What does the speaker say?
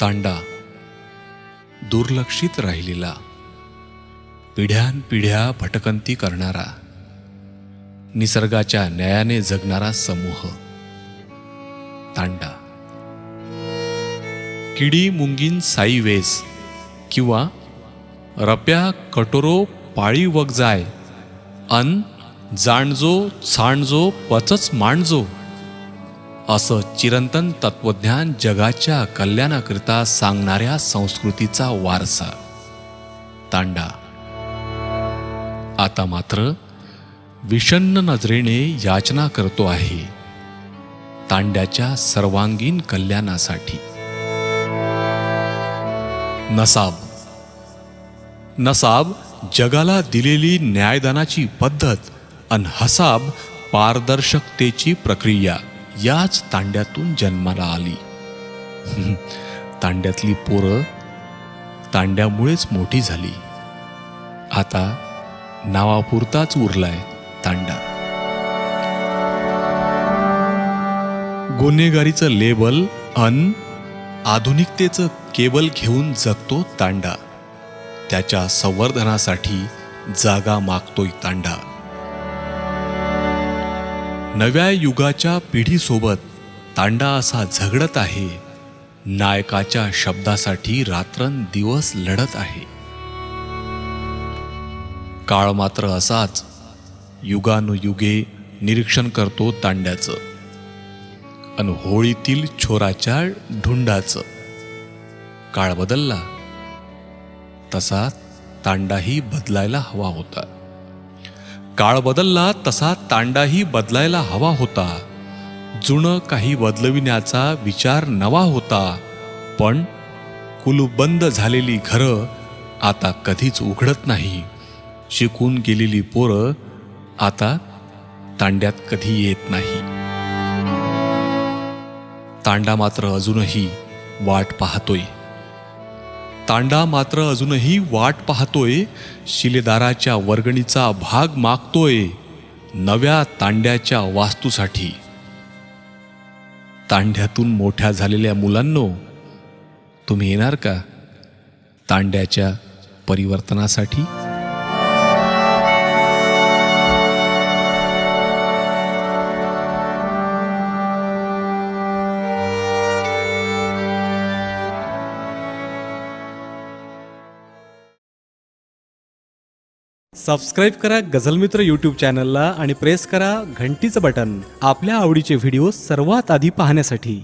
तांडा. दुर्लक्षित राहिलेला. पिढ्यानपिढ्या भटकंती करणारा. निसर्गाच्या न्यायाने जगणारा समूह. तांडा. किडी मुंगीन साईवेस किंवा रप्या कटोरो पाळी वग जाय. अन जाणजो छाणजो पचच मांडजो असं चिरंतन तत्वज्ञान जगाच्या कल्याणाकरिता सांगणाऱ्या संस्कृतीचा वारसा. तांडा. आता मात्र विषण्ण नजरेने याचना करतो आहे. तांड्याच्या सर्वांगीण कल्याणासाठी. नसाब. नसाब जगाला दिलेली न्यायदानाची पद्धत अन हसाब पारदर्शकतेची प्रक्रिया. याच तांड्यातून जन्माला आली. तांड्यातली पोरं तांड्यामुळेच मोठी झाली. आता नावापुरताच उरलाय तांडा. गुन्हेगारीचं लेबल अन आधुनिकतेचं केबल घेऊन जगतो तांडा. त्याच्या संवर्धनासाठी जागा मागतोय तांडा. नव्या युगाच्या पिढीसोबत तांडा असा झगडत आहे. नायकाच्या शब्दासाठी रात्रंदिवस लढत आहे. काळ मात्र असाच युगानुयुगे निरीक्षण करतो तांड्याचं अन होळीतील छोराच्या ढुंडाचं. काळ बदलला तसा तांडाही बदलायला हवा होता. काळ बदलला तसा तांडाही बदलायला हवा होता. जुनं काही बदलविण्याचा विचार नवा होता पण कुलूबंद झालेली घरं आता कधीच उघडत नाही. शिकून गेलेली पोरं आता तांड्यात कधी येत नाही. तांडा मात्र अजूनही वाट पाहतोय. तांडा मात्र अजूनही वाट पाहतोय शिलेदाराच्या वर्गणीचा भाग मागतोय नव्या तांड्याच्या वास्तूसाठी. तांड्यातून मोठ्या झालेल्या मुलांनो तुम्ही येणार का? तांड्याच्या परिवर्तनासाठी? सबस्क्राईब करा गझलमित्र यूट्यूब चॅनलला आणि प्रेस करा घंटीचं बटन आपल्या आवडीचे व्हिडिओ सर्वात आधी पाहण्यासाठी.